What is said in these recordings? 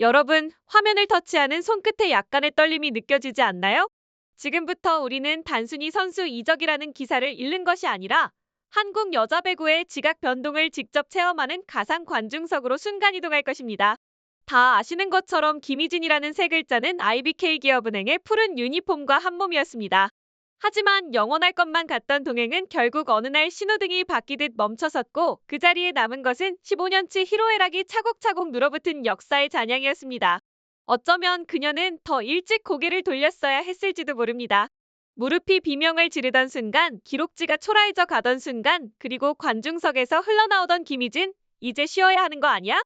여러분, 화면을 터치하는 손끝에 약간의 떨림이 느껴지지 않나요? 지금부터 우리는 단순히 선수 이적이라는 기사를 읽는 것이 아니라 한국 여자 배구의 지각 변동을 직접 체험하는 가상 관중석으로 순간이동할 것입니다. 다 아시는 것처럼 김희진이라는 세 글자는 IBK 기업은행의 푸른 유니폼과 한 몸이었습니다. 하지만 영원할 것만 같던 동행은 결국 어느 날 신호등이 바뀌듯 멈춰섰고 그 자리에 남은 것은 15년치 희로애락이 차곡차곡 눌어붙은 역사의 잔향이었습니다. 어쩌면 그녀는 더 일찍 고개를 돌렸어야 했을지도 모릅니다. 무릎이 비명을 지르던 순간, 기록지가 초라해져 가던 순간, 그리고 관중석에서 흘러나오던 김희진, 이제 쉬어야 하는 거 아니야?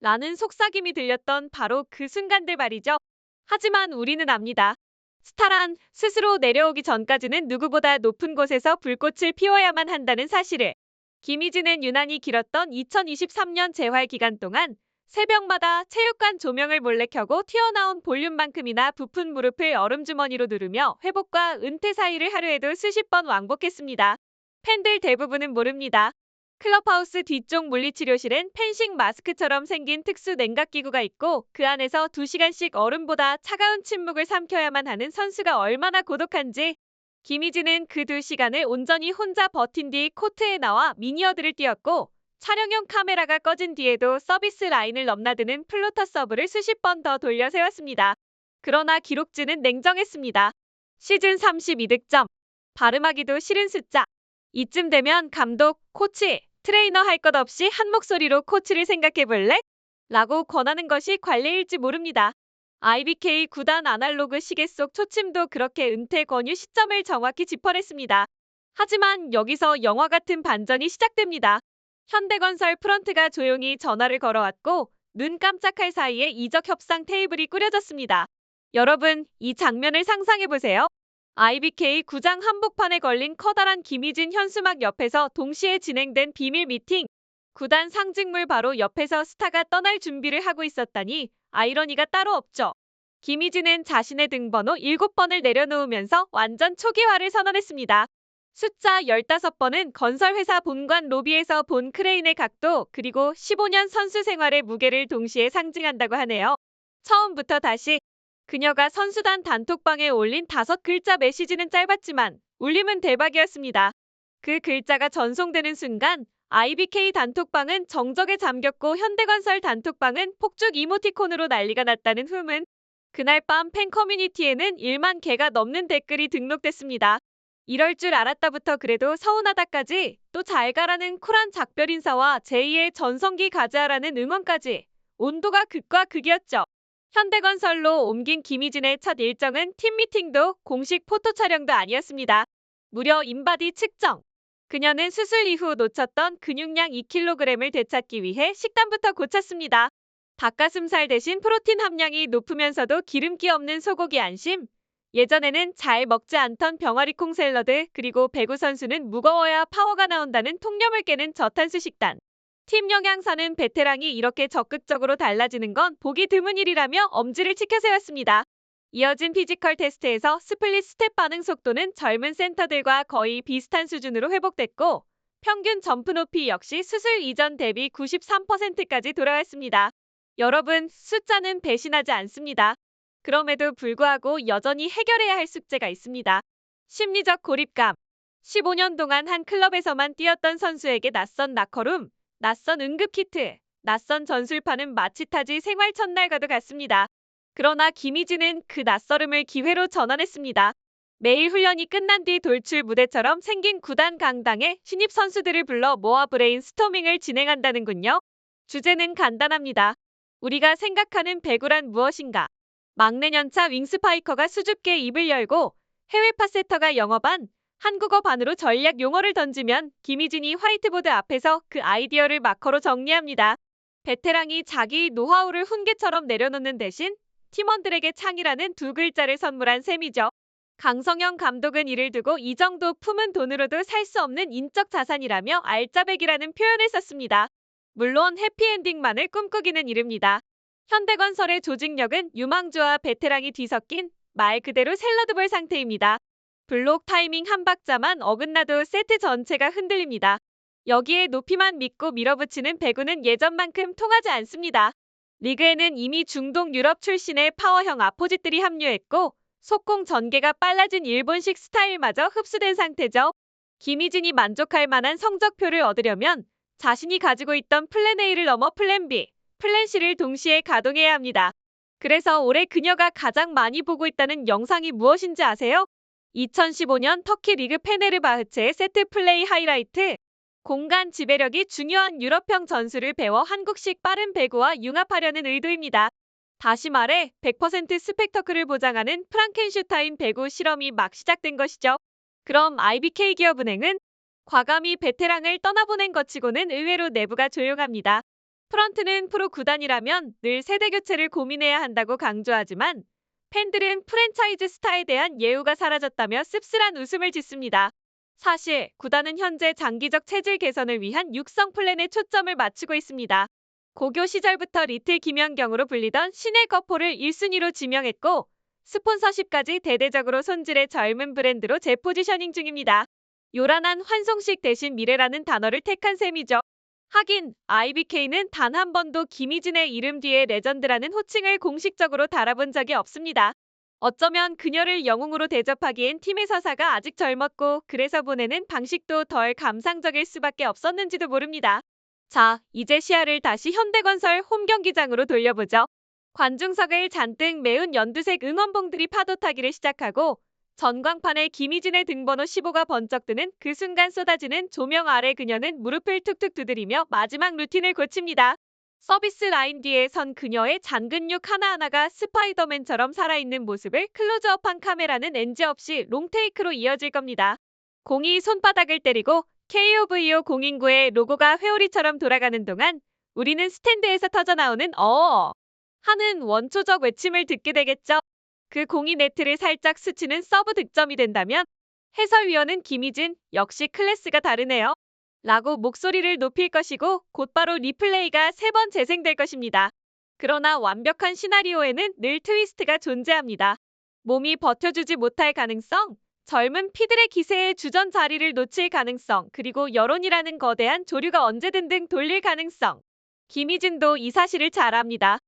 라는 속삭임이 들렸던 바로 그 순간들 말이죠. 하지만 우리는 압니다. 스타란 스스로 내려오기 전까지는 누구보다 높은 곳에서 불꽃을 피워야만 한다는 사실을. 김희진은 유난히 길었던 2023년 재활 기간 동안 새벽마다 체육관 조명을 몰래 켜고 튀어나온 볼륨만큼이나 부푼 무릎을 얼음주머니로 누르며 회복과 은퇴 사이를 하루에도 수십 번 왕복했습니다. 팬들 대부분은 모릅니다. 클럽하우스 뒤쪽 물리치료실엔 펜싱 마스크처럼 생긴 특수 냉각기구가 있고 그 안에서 2시간씩 얼음보다 차가운 침묵을 삼켜야만 하는 선수가 얼마나 고독한지 김희진은 그 2시간을 온전히 혼자 버틴 뒤 코트에 나와 미니어들을 뛰었고 촬영용 카메라가 꺼진 뒤에도 서비스 라인을 넘나드는 플로터 서브를 수십 번 더 돌려 세웠습니다. 그러나 기록지는 냉정했습니다. 시즌 32득점. 발음하기도 싫은 숫자. 이쯤 되면 감독, 코치, 트레이너 할 것 없이 한 목소리로 코치를 생각해 볼래? 라고 권하는 것이 관례일지 모릅니다. IBK 구단 아날로그 시계 속 초침도 그렇게 은퇴 권유 시점을 정확히 짚어냈습니다. 하지만 여기서 영화 같은 반전이 시작됩니다. 현대건설 프런트가 조용히 전화를 걸어왔고 눈 깜짝할 사이에 이적 협상 테이블이 꾸려졌습니다. 여러분, 이 장면을 상상해 보세요. IBK 구장 한복판에 걸린 커다란 김희진 현수막 옆에서 동시에 진행된 비밀 미팅. 구단 상징물 바로 옆에서 스타가 떠날 준비를 하고 있었다니 아이러니가 따로 없죠. 김희진은 자신의 등번호 7번을 내려놓으면서 완전 초기화를 선언했습니다. 숫자 15번은 건설회사 본관 로비에서 본 크레인의 각도 그리고 15년 선수 생활의 무게를 동시에 상징한다고 하네요. 처음부터 다시 그녀가 선수단 단톡방에 올린 다섯 글자 메시지는 짧았지만 울림은 대박이었습니다. 그 글자가 전송되는 순간 IBK 단톡방은 정적에 잠겼고 현대건설 단톡방은 폭죽 이모티콘으로 난리가 났다는 후문. 그날 밤 팬 커뮤니티에는 1만 개가 넘는 댓글이 등록됐습니다. 이럴 줄 알았다부터 그래도 서운하다까지 또 잘 가라는 쿨한 작별 인사와 제2의 전성기 가자라는 응원까지 온도가 극과 극이었죠. 현대건설로 옮긴 김희진의 첫 일정은 팀 미팅도 공식 포토 촬영도 아니었습니다. 무려 인바디 측정. 그녀는 수술 이후 놓쳤던 근육량 2kg을 되찾기 위해 식단부터 고쳤습니다. 닭가슴살 대신 프로틴 함량이 높으면서도 기름기 없는 소고기 안심. 예전에는 잘 먹지 않던 병아리콩 샐러드 그리고 배구 선수는 무거워야 파워가 나온다는 통념을 깨는 저탄수 식단. 팀 영양사는 베테랑이 이렇게 적극적으로 달라지는 건 보기 드문 일이라며 엄지를 치켜 세웠습니다. 이어진 피지컬 테스트에서 스플릿 스텝 반응 속도는 젊은 센터들과 거의 비슷한 수준으로 회복됐고 평균 점프 높이 역시 수술 이전 대비 93%까지 돌아왔습니다. 여러분, 숫자는 배신하지 않습니다. 그럼에도 불구하고 여전히 해결해야 할 숙제가 있습니다. 심리적 고립감. 15년 동안 한 클럽에서만 뛰었던 선수에게 낯선 나커룸, 낯선 응급키트, 낯선 전술판은 마치 타지 생활 첫날과도 같습니다. 그러나 김희진은 그 낯설음을 기회로 전환했습니다. 매일 훈련이 끝난 뒤 돌출 무대처럼 생긴 구단 강당에 신입 선수들을 불러 모아 브레인 스토밍을 진행한다는군요. 주제는 간단합니다. 우리가 생각하는 배구란 무엇인가? 막내 년차 윙스파이커가 수줍게 입을 열고 해외 파세터가 반, 한국어 반으로 전략 용어를 던지면 김희진이 화이트보드 앞에서 그 아이디어를 마커로 정리합니다. 베테랑이 자기 노하우를 훈계처럼 내려놓는 대신 팀원들에게 창이라는 두 글자를 선물한 셈이죠. 강성영 감독은 이를 두고 이 정도 품은 돈으로도 살 수 없는 인적 자산이라며 알짜배기라는 표현을 썼습니다. 물론 해피엔딩만을 꿈꾸기는 이릅니다. 현대건설의 조직력은 유망주와 베테랑이 뒤섞인 말 그대로 샐러드볼 상태입니다. 블록 타이밍 한 박자만 어긋나도 세트 전체가 흔들립니다. 여기에 높이만 믿고 밀어붙이는 배구는 예전만큼 통하지 않습니다. 리그에는 이미 중동 유럽 출신의 파워형 아포짓들이 합류했고 속공 전개가 빨라진 일본식 스타일마저 흡수된 상태죠. 김희진이 만족할 만한 성적표를 얻으려면 자신이 가지고 있던 플랜 A를 넘어 플랜 B, 플랜 C를 동시에 가동해야 합니다. 그래서 올해 그녀가 가장 많이 보고 있다는 영상이 무엇인지 아세요? 2015년 터키 리그 페네르바흐체의 세트 플레이 하이라이트. 공간 지배력이 중요한 유럽형 전술을 배워 한국식 빠른 배구와 융합하려는 의도입니다. 다시 말해 100% 스펙터클을 보장하는 프랑켄슈타인 배구 실험이 막 시작된 것이죠. 그럼 IBK 기업은행은 과감히 베테랑을 떠나보낸 것 치고는 의외로 내부가 조용합니다. 프런트는 프로 구단이라면 늘 세대 교체를 고민해야 한다고 강조하지만 팬들은 프랜차이즈 스타에 대한 예우가 사라졌다며 씁쓸한 웃음을 짓습니다. 사실 구단은 현재 장기적 체질 개선을 위한 육성 플랜에 초점을 맞추고 있습니다. 고교 시절부터 리틀 김연경으로 불리던 신의 거포를 1순위로 지명했고 스폰서십까지 대대적으로 손질의 젊은 브랜드로 재포지셔닝 중입니다. 요란한 환송식 대신 미래라는 단어를 택한 셈이죠. 하긴 IBK는 단 한 번도 김희진의 이름 뒤에 레전드라는 호칭을 공식적으로 달아본 적이 없습니다. 어쩌면 그녀를 영웅으로 대접하기엔 팀의 서사가 아직 젊었고 그래서 보내는 방식도 덜 감상적일 수밖에 없었는지도 모릅니다. 자, 이제 시야를 다시 현대건설 홈경기장으로 돌려보죠. 관중석을 잔뜩 메운 연두색 응원봉들이 파도 타기를 시작하고 전광판에 김희진의 등번호 15가 번쩍 뜨는 그 순간 쏟아지는 조명 아래 그녀는 무릎을 툭툭 두드리며 마지막 루틴을 고칩니다. 서비스 라인 뒤에 선 그녀의 잔근육 하나하나가 스파이더맨처럼 살아있는 모습을 클로즈업한 카메라는 엔지 없이 롱테이크로 이어질 겁니다. 공이 손바닥을 때리고 KOVO 공인구의 로고가 회오리처럼 돌아가는 동안 우리는 스탠드에서 터져나오는 어어 하는 원초적 외침을 듣게 되겠죠. 그 공이 네트를 살짝 스치는 서브 득점이 된다면 해설위원은 김희진 역시 클래스가 다르네요. 라고 목소리를 높일 것이고 곧바로 리플레이가 세 번 재생될 것입니다. 그러나 완벽한 시나리오에는 늘 트위스트가 존재합니다. 몸이 버텨주지 못할 가능성, 젊은 피들의 기세에 주전 자리를 놓칠 가능성, 그리고 여론이라는 거대한 조류가 언제든 등 돌릴 가능성. 김희진도 이 사실을 잘 압니다.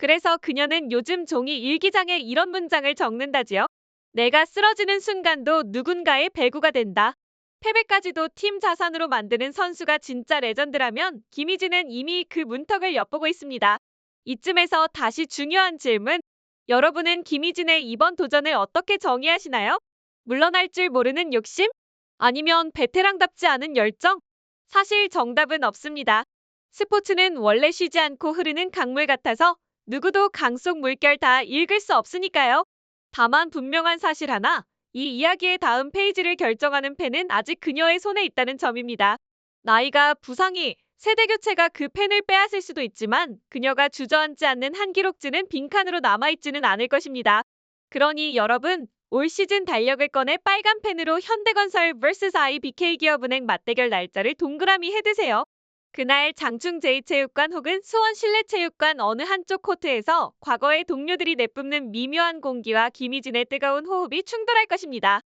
그래서 그녀는 요즘 종이 일기장에 이런 문장을 적는다지요. 내가 쓰러지는 순간도 누군가의 배구가 된다. 패배까지도 팀 자산으로 만드는 선수가 진짜 레전드라면 김희진은 이미 그 문턱을 엿보고 있습니다. 이쯤에서 다시 중요한 질문. 여러분은 김희진의 이번 도전을 어떻게 정의하시나요? 물러날 줄 모르는 욕심? 아니면 베테랑답지 않은 열정? 사실 정답은 없습니다. 스포츠는 원래 쉬지 않고 흐르는 강물 같아서 누구도 강속 물결 다 읽을 수 없으니까요. 다만 분명한 사실 하나, 이 이야기의 다음 페이지를 결정하는 펜은 아직 그녀의 손에 있다는 점입니다. 나이가, 부상이, 세대 교체가 그 펜을 빼앗을 수도 있지만 그녀가 주저앉지 않는 한 기록지는 빈칸으로 남아있지는 않을 것입니다. 그러니 여러분, 올 시즌 달력을 꺼내 빨간 펜으로 현대건설 vs IBK 기업은행 맞대결 날짜를 동그라미 해두세요. 그날 장충 제2체육관 혹은 수원 실내체육관 어느 한쪽 코트에서 과거의 동료들이 내뿜는 미묘한 공기와 김희진의 뜨거운 호흡이 충돌할 것입니다.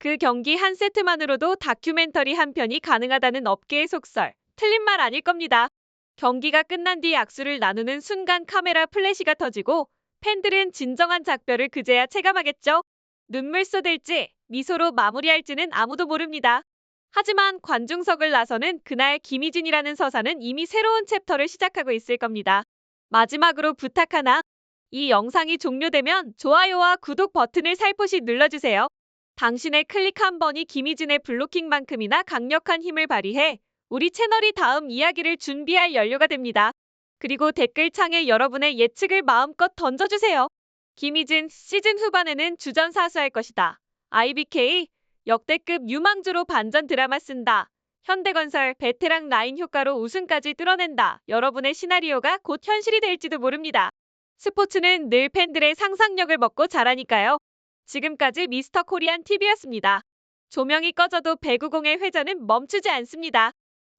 그 경기 한 세트만으로도 다큐멘터리 한 편이 가능하다는 업계의 속설, 틀린 말 아닐 겁니다. 경기가 끝난 뒤 악수를 나누는 순간 카메라 플래시가 터지고 팬들은 진정한 작별을 그제야 체감하겠죠. 눈물 쏟을지 미소로 마무리할지는 아무도 모릅니다. 하지만 관중석을 나서는 그날 김희진이라는 서사는 이미 새로운 챕터를 시작하고 있을 겁니다. 마지막으로 부탁 하나. 이 영상이 종료되면 좋아요와 구독 버튼을 살포시 눌러주세요. 당신의 클릭 한 번이 김희진의 블로킹만큼이나 강력한 힘을 발휘해 우리 채널이 다음 이야기를 준비할 연료가 됩니다. 그리고 댓글창에 여러분의 예측을 마음껏 던져주세요. 김희진 시즌 후반에는 주전 사수할 것이다. IBK 역대급 유망주로 반전 드라마 쓴다. 현대건설 베테랑 라인 효과로 우승까지 뚫어낸다. 여러분의 시나리오가 곧 현실이 될지도 모릅니다. 스포츠는 늘 팬들의 상상력을 먹고 자라니까요. 지금까지 미스터 코리안 TV였습니다. 조명이 꺼져도 배구공의 회전은 멈추지 않습니다.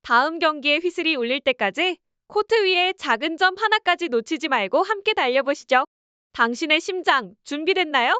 다음 경기에 휘슬이 울릴 때까지 코트 위에 작은 점 하나까지 놓치지 말고 함께 달려보시죠. 당신의 심장 준비됐나요?